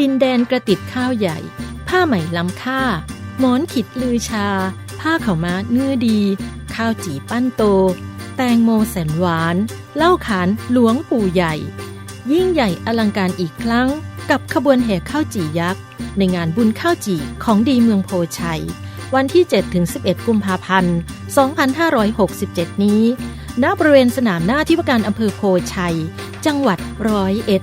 ดินแดนกระติดข้าวใหญ่ ผ้าไหมล้ำค่า หมอนขิดลือชา ผ้าขาวม้าเนื้อดี ข้าวจีปั้นโต แตงโมแสนหวานเหล้าขานหลวงปู่ใหญ่ ยิ่งใหญ่อลังการอีกครั้ง กับขบวนแห่ข้าวจียักษ์ ในงานบุญข้าวจีของดีเมืองโพชัย วันที่ 7-11 กุมภาพันธ์ 2567 นี้ณบริเวณสนามหน้าที่ว่าการอำเภอโพชัย จังหวัดร้อยเอ็ด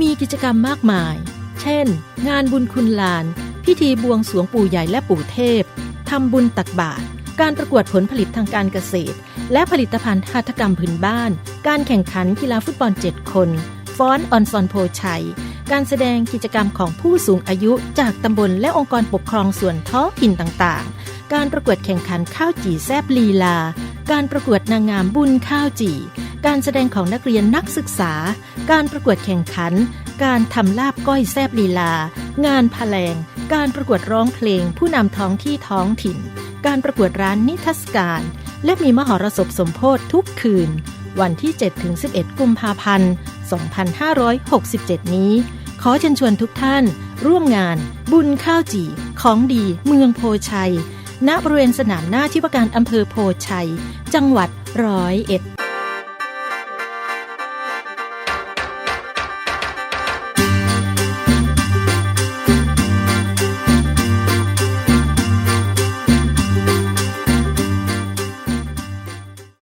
มีกิจกรรมมากมาย เช่น งานบุญคุณลาน พิธีบวงสวงปู่ใหญ่และปู่เทพ ทำบุญตักบาตร การประกวดผลผลิตทางการเกษตร และผลิตภัณฑ์หัตถกรรมพื้นบ้าน การแข่งขันกีฬาฟุตบอล 7 คนฟ้อนออนซอนโพชัย การแสดงกิจกรรมของผู้สูงอายุจากตำบลและองค์กรปกครองส่วนท้องถิ่นต่างๆ การประกวดแข่งขันข้าวจี่แซบลีลา การประกวดนางงามบุญข้าวจี่ การแสดงของนักเรียนนักศึกษา การประกวดแข่งขัน การทำลาบก้อยแซบลีลา งานพะแลง การประกวดร้องเพลง ผู้นำท้องที่ท้องถิ่น การประกวดร้านนิทรรศการ และมีมหรสพสมโพธทุกคืน วันที่ 7-11 กุมภาพันธ์ 2567 นี้ ขอเชิญชวนทุกท่าน ร่วมงาน บุญข้าวจี่ของดี เมืองโพชัย ณบริเวณสนามหน้าที่ว่าการอำเภอโพชัย จังหวัดร้อยเอ็ด